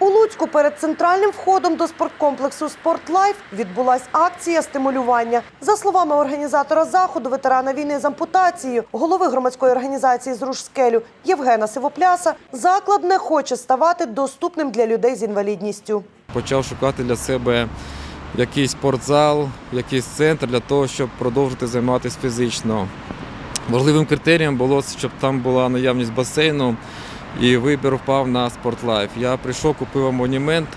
У Луцьку перед центральним входом до спорткомплексу «Спортлайф» відбулась акція стимулювання. За словами організатора заходу, ветерана війни з ампутацією, голови громадської організації «Зруш скелю» Євгена Сивопляса, заклад не хоче ставати доступним для людей з інвалідністю. Почав шукати для себе якийсь спортзал, якийсь центр для того, щоб продовжити займатися фізично. Важливим критерієм було, щоб там була наявність басейну, і вибір впав на спортлайф. Я прийшов, купив абонімент.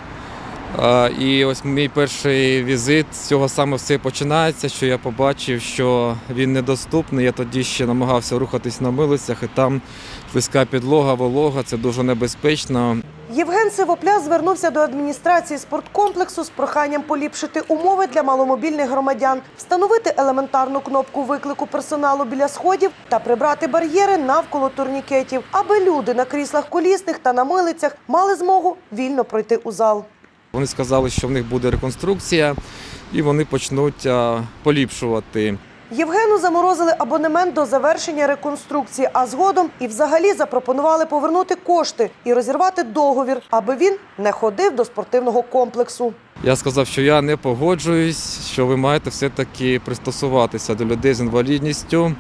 І ось мій перший візит з цього саме все починається, що я побачив, що він недоступний. Я тоді ще намагався рухатись на милицях, і там близька підлога, волога, це дуже небезпечно. Євген Сивопляс звернувся до адміністрації спорткомплексу з проханням поліпшити умови для маломобільних громадян, встановити елементарну кнопку виклику персоналу біля сходів та прибрати бар'єри навколо турнікетів, аби люди на кріслах колісних та на милицях мали змогу вільно пройти у зал. Вони сказали, що в них буде реконструкція, і вони почнуть поліпшувати. Євгену заморозили абонемент до завершення реконструкції, а згодом і взагалі запропонували повернути кошти і розірвати договір, аби він не ходив до спортивного комплексу. Я сказав, що я не погоджуюсь, що ви маєте все-таки пристосуватися до людей з інвалідністю.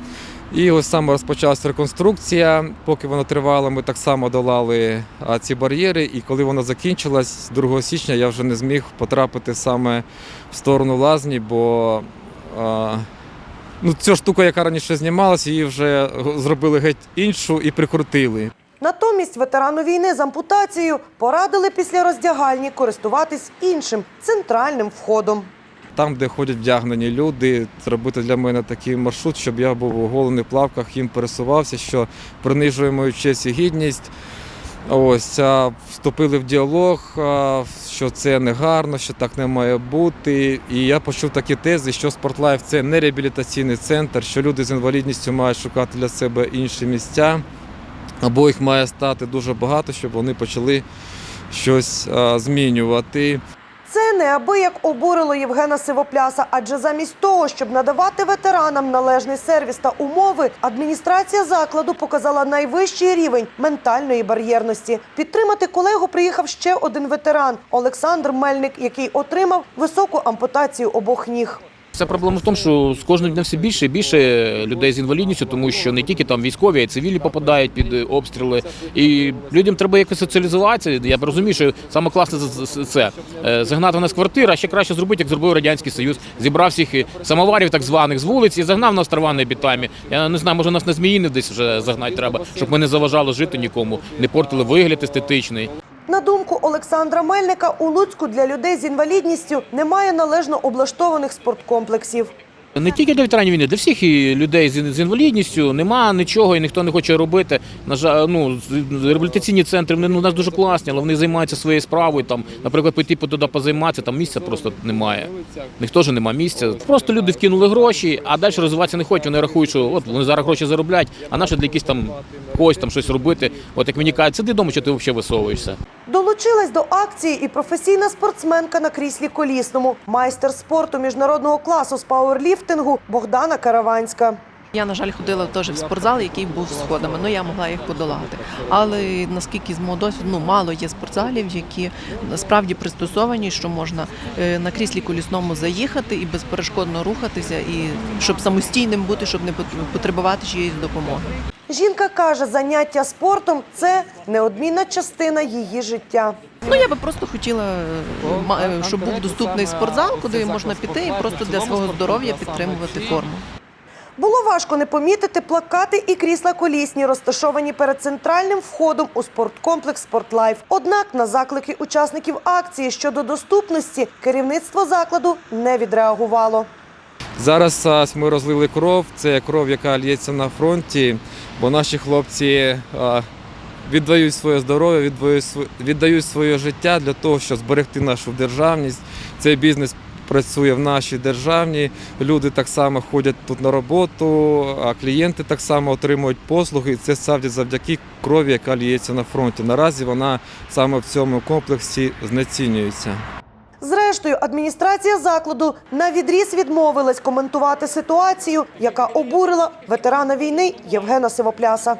І ось саме розпочалася реконструкція. Поки вона тривала, ми так само долали ці бар'єри. І коли вона закінчилась 2 січня, я вже не зміг потрапити саме в сторону лазні, бо ну, ця штука, яка раніше знімалася, її вже зробили геть іншу і прикрутили. Натомість ветерану війни з ампутацією порадили після роздягальні користуватись іншим центральним входом. Там, де ходять вдягнені люди, зробити для мене такий маршрут, щоб я був у голених плавках, їм пересувався, що принижує мою честь і гідність. Ось вступили в діалог, що це не гарно, що так не має бути. І я почув такі тези, що Спортлайф це не реабілітаційний центр, що люди з інвалідністю мають шукати для себе інші місця, або їх має стати дуже багато, щоб вони почали щось змінювати. Це неабияк обурило Євгена Сивопляса, адже замість того, щоб надавати ветеранам належний сервіс та умови, адміністрація закладу показала найвищий рівень ментальної бар'єрності. Підтримати колегу приїхав ще один ветеран Олександр Мельник, який отримав високу ампутацію обох ніг. Вся проблема в тому, що з кожним днем все більше і більше людей з інвалідністю, тому що не тільки там військові, а й цивільні попадають під обстріли. І людям треба якось соціалізуватися. Я розумію, що саме класне це е, загнати нас з квартири, а ще краще зробити, як зробив радянський союз. Зібрав всіх е, самоварів, так званих з вулиці, і загнав нас травани бітами. Я не знаю, може нас на зміїни десь вже загнати треба, щоб ми не заважали жити нікому, не портили вигляд естетичний. На думку Олександра Мельника, у Луцьку для людей з інвалідністю немає належно облаштованих спорткомплексів. Не тільки для ветеранів війни, для всіх і людей з інвалідністю нема нічого і ніхто не хоче робити. На жаль, ну реабілітаційні центри вони ну, у нас дуже класні, але вони займаються своєю справою. Там, наприклад, піти туди позайматися, там місця просто немає. Ніхто ж нема місця. Просто люди вкинули гроші, а далі розвиватися не хочуть. Вони рахують, що от вони зараз гроші заробляють, а наше для якісь там когось там щось робити. От як мені кажуть, сиди вдома, що ти взагалі висовуєшся. Долучилась до акції і професійна спортсменка на кріслі колісному, майстер спорту міжнародного класу з пауерліфтингу Богдана Караванська. Я, на жаль, ходила теж в спортзал, який був сходами, але я могла їх подолати. Але наскільки з мого досвіду, ну мало є спортзалів, які насправді пристосовані, що можна е, на кріслі колісному заїхати і безперешкодно рухатися, і щоб самостійним бути, щоб не потребувати чиєїсь допомоги. Жінка каже, заняття спортом це неодмінна частина її життя. Ну я би просто хотіла, е, ма- е, щоб був доступний спортзал, куди можна піти і просто для свого здоров'я підтримувати форму. Було важко не помітити плакати і крісла колісні, розташовані перед центральним входом у спорткомплекс «Спортлайф». Однак на заклики учасників акції щодо доступності керівництво закладу не відреагувало. Зараз ми розлили кров. Це кров, яка лється на фронті, бо наші хлопці віддають своє здоров'я, віддають, своє життя для того, щоб зберегти нашу державність. Цей бізнес працює в нашій державні. Люди так само ходять тут на роботу, а клієнти так само отримують послуги. І це справді завдяки крові, яка лється на фронті. Наразі вона саме в цьому комплексі знецінюється. Зрештою, адміністрація закладу на відріз відмовилась коментувати ситуацію, яка обурила ветерана війни Євгена Сивопляса.